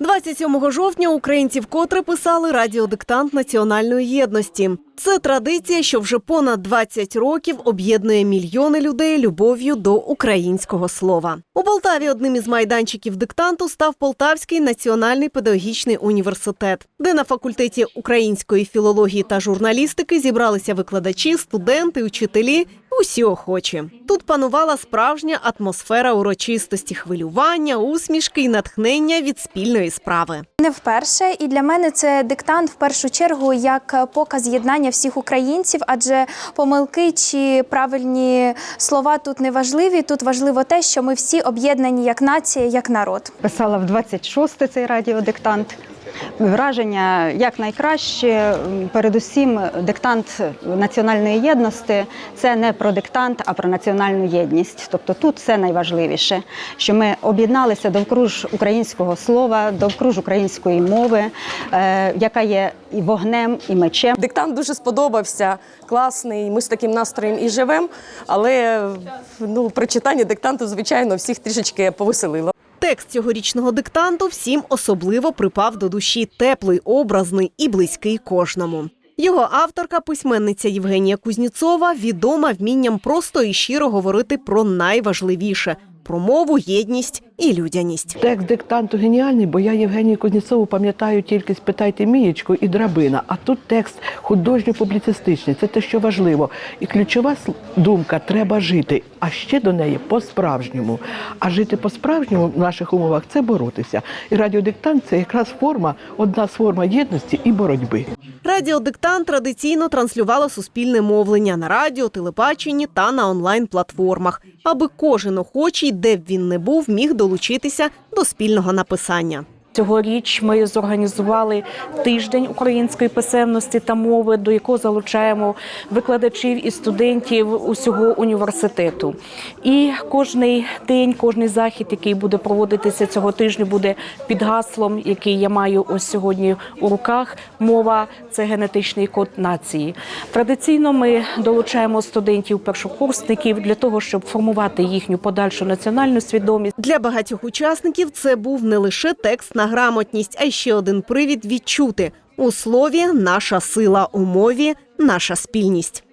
27 жовтня українці вкотре писали радіодиктант національної єдності. Це традиція, що вже понад 20 років об'єднує мільйони людей любов'ю до українського слова. У Полтаві одним із майданчиків диктанту став Полтавський національний педагогічний університет, де на факультеті української філології та журналістики зібралися викладачі, студенти, учителі. Усі охочі. Тут панувала справжня атмосфера урочистості, хвилювання, усмішки і натхнення від спільної справи. Не вперше, і для мене це диктант в першу чергу як показ єднання всіх українців, адже помилки чи правильні слова тут не важливі. Тут важливо те, що ми всі об'єднані як нація, як народ. Писала в 26 цей радіодиктант. Враження як найкраще. Передусім, диктант національної єдності це не про диктант, а про національну єдність. Тобто тут це найважливіше, що ми об'єдналися довкруж українського слова, довкруж української мови, е, яка є і вогнем, і мечем. Диктант дуже сподобався, класний. Ми з таким настроєм і живемо. Але ну, при диктанту, звичайно, всіх трішечки повеселило. Текст цьогорічного диктанту всім особливо припав до душі теплий, образний і близький кожному. Його авторка, письменниця Євгенія Кузніцова, відома вмінням просто і щиро говорити про найважливіше про мову, єдність і людяність. Текст диктанту геніальний, бо я Євгенію Кузнєцову пам'ятаю тільки спитайте Мієчку і драбина. А тут текст художньо-публіцистичний. Це те, що важливо. І ключова думка треба жити. А ще до неї по-справжньому. А жити по-справжньому в наших умовах це боротися. І радіодиктант це якраз форма, одна з форма єдності і боротьби. Радіодиктант традиційно транслювало суспільне мовлення на радіо, телебаченні та на онлайн-платформах, аби кожен охочий, де б він не був, міг долучитися до спільного написання. Цьогоріч ми зорганізували тиждень української писемності та мови, до якого залучаємо викладачів і студентів усього університету. І кожний день, кожний захід, який буде проводитися цього тижня, буде під гаслом, який я маю ось сьогодні у руках. Мова це генетичний код нації. Традиційно ми долучаємо студентів першокурсників для того, щоб формувати їхню подальшу національну свідомість. Для багатьох учасників це був не лише текст на грамотність, а ще один привід відчути у слові наша сила, у мові наша спільність.